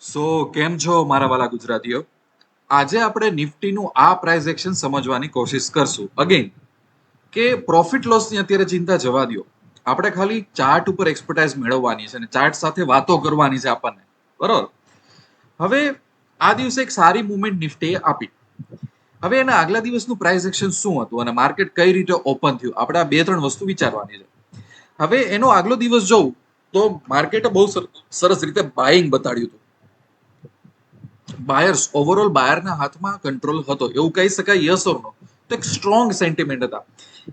સો કેમ છો મારા વાલા ગુજરાતીઓ? આજે આપણે નિફ્ટીનું આ પ્રાઇસ એક્શન સમજવાની કોશિશ કરશું. અગેન કે પ્રોફિટ લોસની અત્યારે ચિંતા જવા દો આપણે ખાલી ચાર્ટ ઉપર એક્સપર્ટાઇઝ મેળવવાની છે અને ચાર્ટ સાથે વાતો કરવાની છે આપણને. બરોબર? હવે, આ દિવસે એક સારી મુવમેન્ટ નિફ્ટીએ આપી. હવે એના આગલા દિવસનું પ્રાઇસ એક્શન શું હતું અને માર્કેટ કઈ રીતે ઓપન થયું? આપણે આ બે ત્રણ વસ્તુ વિચારવાની છે. હવે એનો આગલો દિવસ જોઉં તો માર્કેટે બહુ સર- સરસ રીતે બાઇંગ બતાડ્યું હતું. બાયર્સ ઓવરઓલ બાયરના હાથમાં કંટ્રોલ હતો. એવું કહી શકાય યસ ઓર નો તો એક સ્ટ્રોંગ સેન્ટિમેન્ટ હતા.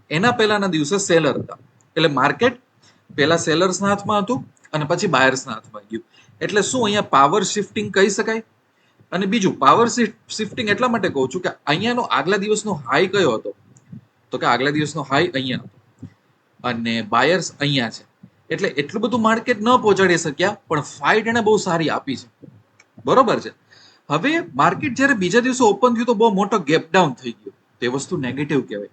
એના પહેલાના દિવસે સેલર હતા. એટલે માર્કેટ પહેલા સેલર્સના હાથમાં હતું અને પછી બાયર્સના હાથમાં ગયું. એટલે શું અહીંયા પાવર શિફ્ટિંગ કહી શકાય? અને બીજું પાવર શિફ્ટિંગ એટલા માટે કહું છું કે અહીંયાનો આગલા દિવસનો હાઈ કયો હતો? તો કે આગલા દિવસનો હાઈ અહીંયા હતો. અને બાયર્સ અહીંયા છે. એટલે એટલું બધું માર્કેટ ન પહોંચાડી શક્યા, પણ ફાઇટ એને બહુ સારી આપી છે. બરોબર છે? હવે માર્કેટ જ્યારે બીજા દિવસે ઓપન થયું તો બહુ મોટો ગેપ ડાઉન થઈ ગયો. તે વસ્તુ નેગેટિવ કહેવાય.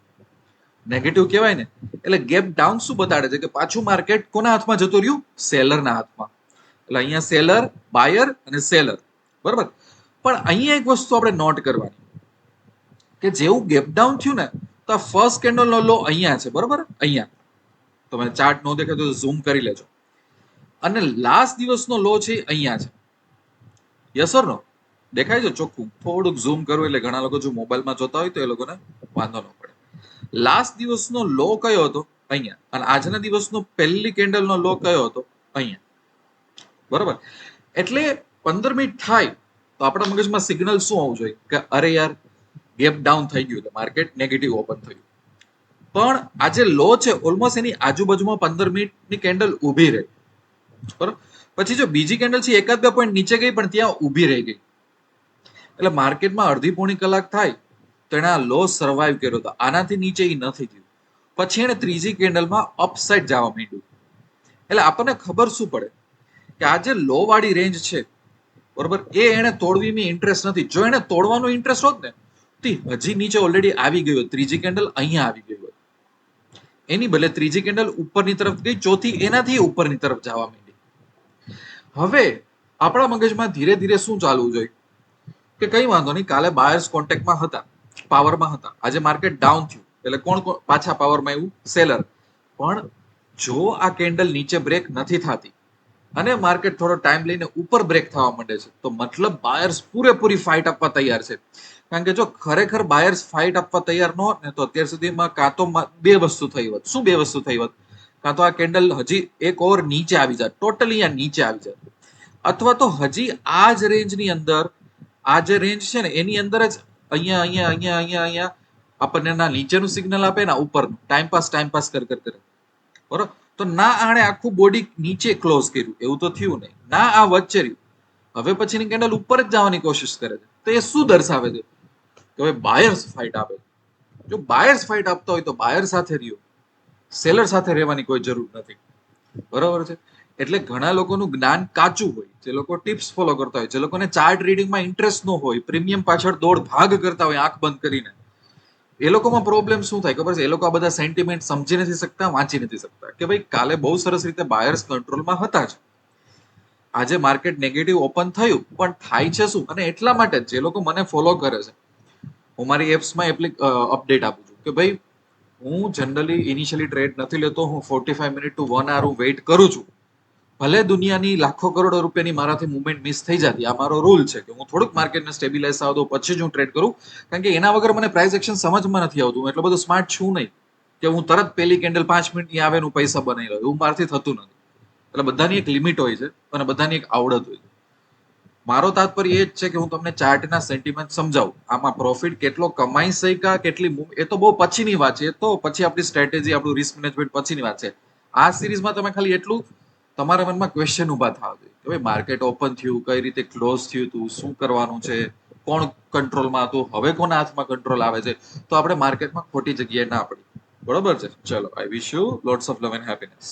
નેગેટિવ કહેવાય ને? એટલે ગેપ ડાઉન શું બતાડે છે? કે પાછું માર્કેટ કોના હાથમાં જતું રહ્યું? સેલરના હાથમાં. એટલે અહીંયા સેલર બાયર અને સેલર બરાબર? પણ અહીંયા એક વસ્તુ આપણે નોટ કરવાની. કે જેવું ગેપ ડાઉન થયું ને, તો આ ફર્સ્ટ કેન્ડલનો લો અહીંયા છે. બરાબર? અહીંયા. તમે ચાર્ટ નો દેખાય તો ઝૂમ કરી લેજો. અને લાસ્ટ દિવસનો લો છે અહીંયા છે. યસ ઓર નો દેખાય છે? ચોખ્ખું. થોડુંક ઝૂમ કરું એટલે ઘણા લોકો જો મોબાઈલમાં જોતા હોય તો એ લોકોને વાંધો ન પડે. લાસ્ટ દિવસનો લો કયો હતો? અહીંયા. અને આજના દિવસનો પહેલી કેન્ડલનો લો કયો હતો? અહીંયા. બરોબર? એટલે પંદર મિનિટ થાય તો આપણા મગજમાં સિગ્નલ શું આવવું જોઈએ? કે અરે યાર ગેપ ડાઉન થઈ ગયું એટલે માર્કેટ નેગેટિવ ઓપન થયું. પણ આજે લો છે ઓલમોસ્ટ એની આજુબાજુમાં પંદર મિનિટની કેન્ડલ ઊભી રહી. બરોબર? પછી જો બીજી કેન્ડલ છે, એકાદ બે પોઈન્ટ નીચે ગઈ, પણ ત્યાં ઊભી રહી ગઈ. એટલે માર્કેટમાં અડધી પોણી કલાક થાય, તો એણે આ લો સર્વાઈવ કર્યો હતો. આનાથી નીચે એ નથી થયું. પછી એને ત્રીજી કેન્ડલમાં અપસાઇડ જવા માંડ્યું. એટલે આપણને ખબર શું પડે? કે આ જે લો વાળી રેન્જ છે, બરોબર, એ એને તોડવીની ઇન્ટરેસ્ટ નથી. જો એને તોડવાનો ઇન્ટરેસ્ટ હોત ને, તો હજી નીચે ઓલરેડી આવી ગયું. ત્રીજી કેન્ડલ અહીંયા આવી ગયો એની ભલે ત્રીજી કેન્ડલ ઉપરની તરફ ગઈ, ચોથી એનાથી ઉપરની તરફ જવા માંડી. હવે આપણા મગજમાં ધીરે ધીરે શું ચાલવું જોઈએ? કે કઈ વાંધો નહીં, કાલે બાયર્સ કોન્ટેક્ટમાં હતા પાવરમાં હતા. આજે માર્કેટ ડાઉન થયું, એટલે કોણ કોણ પાછા પાવરમાં આવ્યું? સેલર પણ જો આ કેન્ડલ નીચે બ્રેક નથી થતી અને માર્કેટ થોડો ટાઈમ લઈને ઉપર બ્રેક થવા માંડે છે, તો મતલબ બાયર્સ પૂરેપૂરી ફાઇટ આપવા તૈયાર છે. કારણ કે જો ખરેખર બાયર્સ ફાઇટ આપવા તૈયાર ન હોત ને, તો અત્યાર સુધીમાં કાં તો બે વસ્તુ થઈ હોત. શું બે વસ્તુ થઈ હોત? કાં તો આ કેન્ડલ હજી એક ઓર નીચે આવી જાય ટોટલી આ નીચે આવી જાય અથવા તો હજી આ જ રેન્જની અંદર આ જે રેન્જ છે ને, એની અંદર જ અહીંયા અહીંયા અહીંયા અહીંયા અહીંયા આપણને ના નીચેનું સિગ્નલ આપે, ના ઉપરનું. ટાઈમ પાસ ટાઈમ પાસ કર, કરે બરોબર? તો ના આણે આખું બોડી નીચે ક્લોઝ કર્યું. એવું તો થયું નહીં. ના આ વચ્ચે રહ્યું. હવે પછીની કેન્ડલ ઉપર જ જવાની કોશિશ કરે છે. તો એ શું દર્શાવે છે? કે હવે બાયર્સ ફાઇટ આપે. જો બાયર્સ ફાઇટ આપતા હોય તો બાયર સાથે રહ્યો. સેલર સાથે રહેવાની કોઈ જરૂર નથી. બરોબર છે? એટલે ઘણા લોકોનું જ્ઞાન કાચું હોય. જે લોકો ટિપ્સ ફોલો કરતા હોય, જે લોકોને ચાર્ટ રીડિંગમાં ઇન્ટરેસ્ટ ન હોય પ્રીમિયમ પાછળ દોડ ભાગ કરતા હોય, આંખ બંધ કરીને. એ લોકોમાં પ્રોબ્લેમ શું થાય? ખબર છે? એ લોકો આ બધા સેન્ટિમેન્ટ સમજી નથી શકતા, વાંચી નથી શકતા. કે ભાઈ, કાલે બહુ સરસ રીતે બાયર્સ કંટ્રોલમાં હતા જ. આજે માર્કેટ નેગેટિવ ઓપન થયું, પણ થાય છે શું? અને એટલા માટે જ લોકો મને ફોલો કરે છે. હું મારી એપ્સમાં એપ્લિક અપડેટ આપું છું કે ભાઈ, હું જનરલી ઇનિશિયલી ટ્રેડ નથી લેતો, હું forty five minute to one hour હું વેઇટ કરું છું. ભલે દુનિયાની લાખો કરોડો રૂપિયાની મારાથી મુવમેન્ટ મિસ થઈ જતી, આ મારો રૂલ છે કે હું થોડુંક માર્કેટને સ્ટેબિલાઇઝ થવા દઉં પછી જ હું ટ્રેડ કરું, કારણ કે એના વગર મને પ્રાઇસ એક્શન સમજમાં નથી આવતું એટલો બધો સ્માર્ટ છું નહીં કે હું તરત પેલી કેન્ડલ પાંચ મિનિટની આવે હું પૈસા બનાવી લઉં, એવું મારાથી થતું નથી. એટલે બધાની એક લિમિટ હોય છે અને બધાની એક આવડત હોય છે. મારો તાત્પર્ય એ જ છે કે હું તમને ચાર્ટના સેન્ટિમેન્ટ સમજાવું. આમાં પ્રોફિટ કેટલો કમાઈ શક્યા, કેટલી એ તો બહુ પછીની વાત છે તો પછી આપણી સ્ટ્રેટેજી આપણું રિસ્ક મેનેજમેન્ટ પછીની વાત છે. આ સિરીઝમાં તમે ખાલી એટલું તમારા મનમાં ક્વેશ્ચન ઊભા થવા જોઈએ કે ભાઈ માર્કેટ ઓપન થયું, કઈ રીતે ક્લોઝ થયું હતું શું કરવાનું છે, કોણ કંટ્રોલમાં હતું, હવે કોના હાથમાં કંટ્રોલ આવે છે? તો આપણે માર્કેટમાં ખોટી જગ્યાએ ના પડી બરોબર છે? ચલો I wish you lots of love and happiness